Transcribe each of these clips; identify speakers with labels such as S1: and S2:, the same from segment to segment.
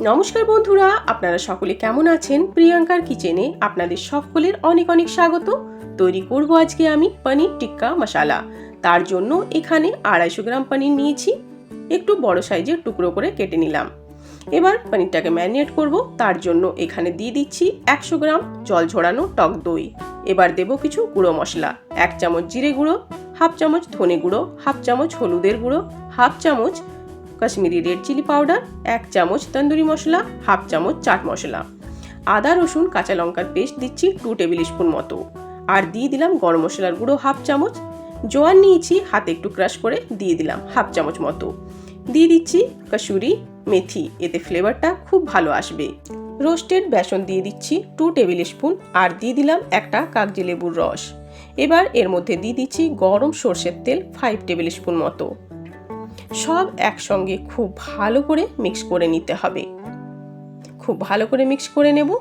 S1: নমস্কার বন্ধুরা, আপনারা সকলে কেমন আছেন? প্রিয়াঙ্কার কিচেনে আপনাদের সকলের অনেক অনেক স্বাগত। তৈরি করব আজকে আমি পনির টিক্কা মশালা। তার জন্য এখানে আড়াইশো গ্রাম পনির নিয়েছি। একটু বড় সাইজের টুকরো করে কেটে নিলাম। এবার পনিরটাকে ম্যারিনেট করব। তার জন্য এখানে দিয়ে দিচ্ছি একশো গ্রাম জল ঝরানো টক দই। এবার দেব কিছু গুঁড়ো মশলা। এক চামচ জিরে গুঁড়ো, হাফ চামচ ধনে গুঁড়ো, হাফ চামচ হলুদের গুঁড়ো, হাফ চামচ কাশ্মীরি রেড চিলি পাউডার, এক চামচ তন্দুরি মশলা, হাফ চামচ চাট মশলা। আদা, রসুন, কাঁচা লঙ্কার পেস্ট দিচ্ছি টু টেবিল স্পুন মতো। আর দিয়ে দিলাম গরম মশলার গুঁড়ো হাফ চামচ। জোয়ান নিয়েছি, হাতে একটু ক্রাশ করে দিয়ে দিলাম হাফ চামচ মতো। দিয়ে দিচ্ছি কাসুরি মেথি, এতে ফ্লেভারটা খুব ভালো আসবে। রোস্টেড বেসন দিয়ে দিচ্ছি টু টেবিল স্পুন আর দিয়ে দিলাম একটা কাগজি লেবুর রস। এবার এর মধ্যে দিয়ে দিচ্ছি গরম সর্ষের তেল ফাইভ টেবিল স্পুন মতো। সব একসঙ্গে খুব ভালো করে মিক্স করে নিতে হবে। খুব ভালো করে মিক্স করে নেব।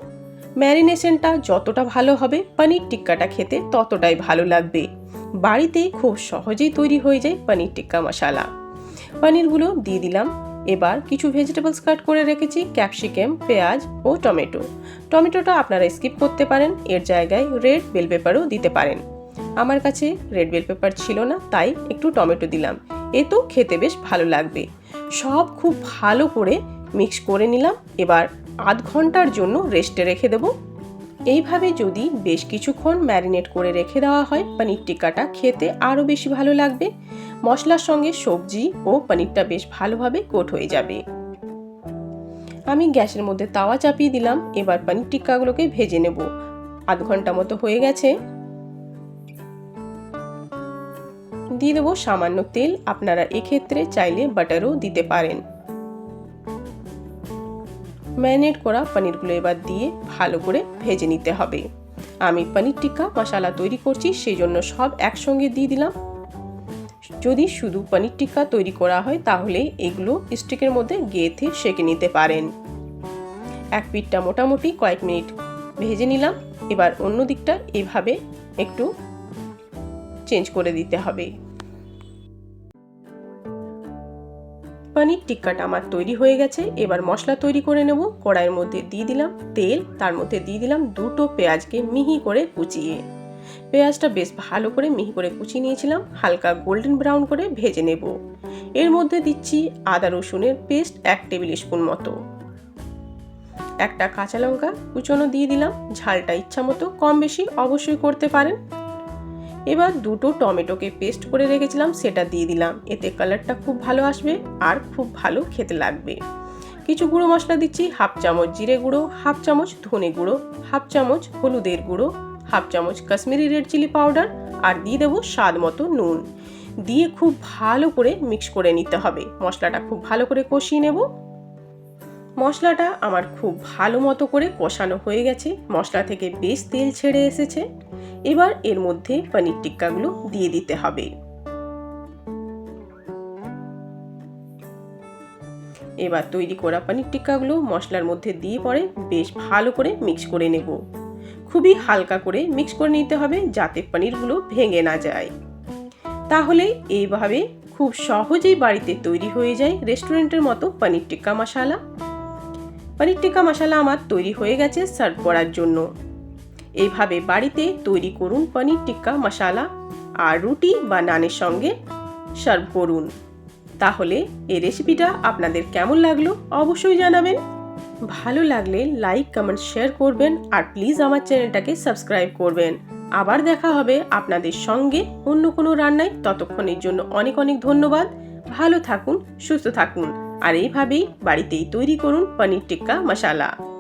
S1: ম্যারিনেশনটা যতটা ভালো হবে, পনির টিক্কাটা খেতে ততটাই ভালো লাগবে। বাড়িতে খুব সহজেই তৈরি হয়ে যায় পনির টিক্কা মশালা। পনিরগুলো দিয়ে দিলাম। এবার কিছু ভেজিটেবলস কাট করে রেখেছি ক্যাপসিকাম পেঁয়াজ ও টমেটো। টমেটোটা আপনারা স্কিপ করতে পারেন, এর জায়গায় রেড বেল পেপারও দিতে পারেন। আমার কাছে রেড বেল পেপার ছিল না, তাই একটু টমেটো দিলাম। এ তো খেতে বেশ ভালো লাগবে। সব খুব ভালো করে মিক্স করে নিলাম। এবার আধ ঘণ্টার জন্য রেস্টে রেখে দেবো। এইভাবে যদি বেশ কিছুক্ষণ ম্যারিনেট করে রেখে দেওয়া হয়, পনির টিক্কাটা খেতে আরও বেশি ভালো লাগবে। মশলার সঙ্গে সবজি ও পনিরটা বেশ ভালোভাবে কোট হয়ে যাবে। আমি গ্যাসের মধ্যে তাওয়া চাপিয়ে দিলাম। এবার পনির টিক্কাগুলোকে ভেজে নেব। আধ ঘণ্টা মতো হয়ে গেছে। দিয়ে দেবো সামান্য তেল। আপনারা এক্ষেত্রে চাইলে বাটারও দিতে পারেন। ম্যারিনেট করা পনিরগুলো এবার দিয়ে ভালো করে ভেজে নিতে হবে। আমি পনির টিক্কা মশালা তৈরি করছি সেই জন্য সব একসঙ্গে দিয়ে দিলাম। যদি শুধু পনির টিক্কা তৈরি করা হয়, তাহলে এগুলো স্টিকের মধ্যে গেঁথে সেঁকে নিতে পারেন। এক পিঠটা মোটামুটি কয়েক মিনিট ভেজে নিলাম। এবার অন্য দিকটা এভাবে একটু চেঞ্জ করে দিতে হবে। পনির টিক্কাটা আমার তৈরি হয়ে গেছে। এবার মশলা তৈরি করে নেব। কড়াইয়ের মধ্যে দিয়ে দিলাম তেল। তার মধ্যে দিয়ে দিলাম দুটো পেঁয়াজকে মিহি করে কুচিয়ে। পেঁয়াজটা বেশ ভালো করে মিহি করে কুচিয়ে নিয়েছিলাম। হালকা গোল্ডেন ব্রাউন করে ভেজে নেব। এর মধ্যে দিচ্ছি আদা রসুনের পেস্ট এক টেবিল স্পুন মতো। একটা কাঁচা লঙ্কা কুচনো দিয়ে দিলাম। ঝালটা ইচ্ছা মতো কম বেশি অবশ্যই করতে পারেন। এবার দুটো টমেটোকে পেস্ট করে রেখেছিলাম, সেটা দিয়ে দিলাম। এতে কালারটা খুব ভালো আসবে আর খুব ভালো খেতে লাগবে। কিছু গুঁড়ো মশলা দিচ্ছি, হাফ চামচ জিরে গুঁড়ো, হাফ চামচ ধনে গুঁড়ো, হাফ চামচ হলুদের গুঁড়ো, হাফ চামচ কাশ্মীরি রেড চিলি পাউডার আর দিয়ে দেবো স্বাদ মতো নুন। দিয়ে খুব ভালো করে মিক্স করে নিতে হবে। মশলাটা খুব ভালো করে কষিয়ে নেব। মশলাটা আমার খুব ভালো মতো করে কষানো হয়ে গেছে। মশলা থেকে বেশ তেল ছেড়ে এসেছে। এবার এর মধ্যে পনির টিক্কাগুলো দিয়ে দিতে হবে। এবার তৈরি করা পনির টিক্কাগুলো মশলার মধ্যে দিয়ে পরে বেশ ভালো করে মিক্স করে নেব। খুবই হালকা করে মিক্স করে নিতে হবে যাতে পনিরগুলো ভেঙে না যায়। তাহলে এইভাবে খুব সহজেই বাড়িতে তৈরি হয়ে যায় রেস্টুরেন্টের মতো পনির টিক্কা মশালা। পনির টিক্কা মশালা আমার তৈরি হয়ে গেছে সার্ভ করার জন্য। এইভাবে বাড়িতে তৈরি করুন পনির টিক্কা মশালা আর রুটি বা নানের সঙ্গে সার্ভ করুন। তাহলে এই রেসিপিটা আপনাদের কেমন লাগল অবশ্যই জানাবেন। ভালো লাগলে লাইক, কমেন্ট, শেয়ার করবেন আর প্লিজ আমার চ্যানেলটাকে সাবস্ক্রাইব করবেন। আবার দেখা হবে আপনাদের সঙ্গে অন্য কোনো রান্নায়। ততক্ষণের জন্য অনেক অনেক ধন্যবাদ। ভালো থাকুন, সুস্থ থাকুন। আর এইভাবেই বাড়িতেই তৈরি করুন পনির টিক্কা মশালা।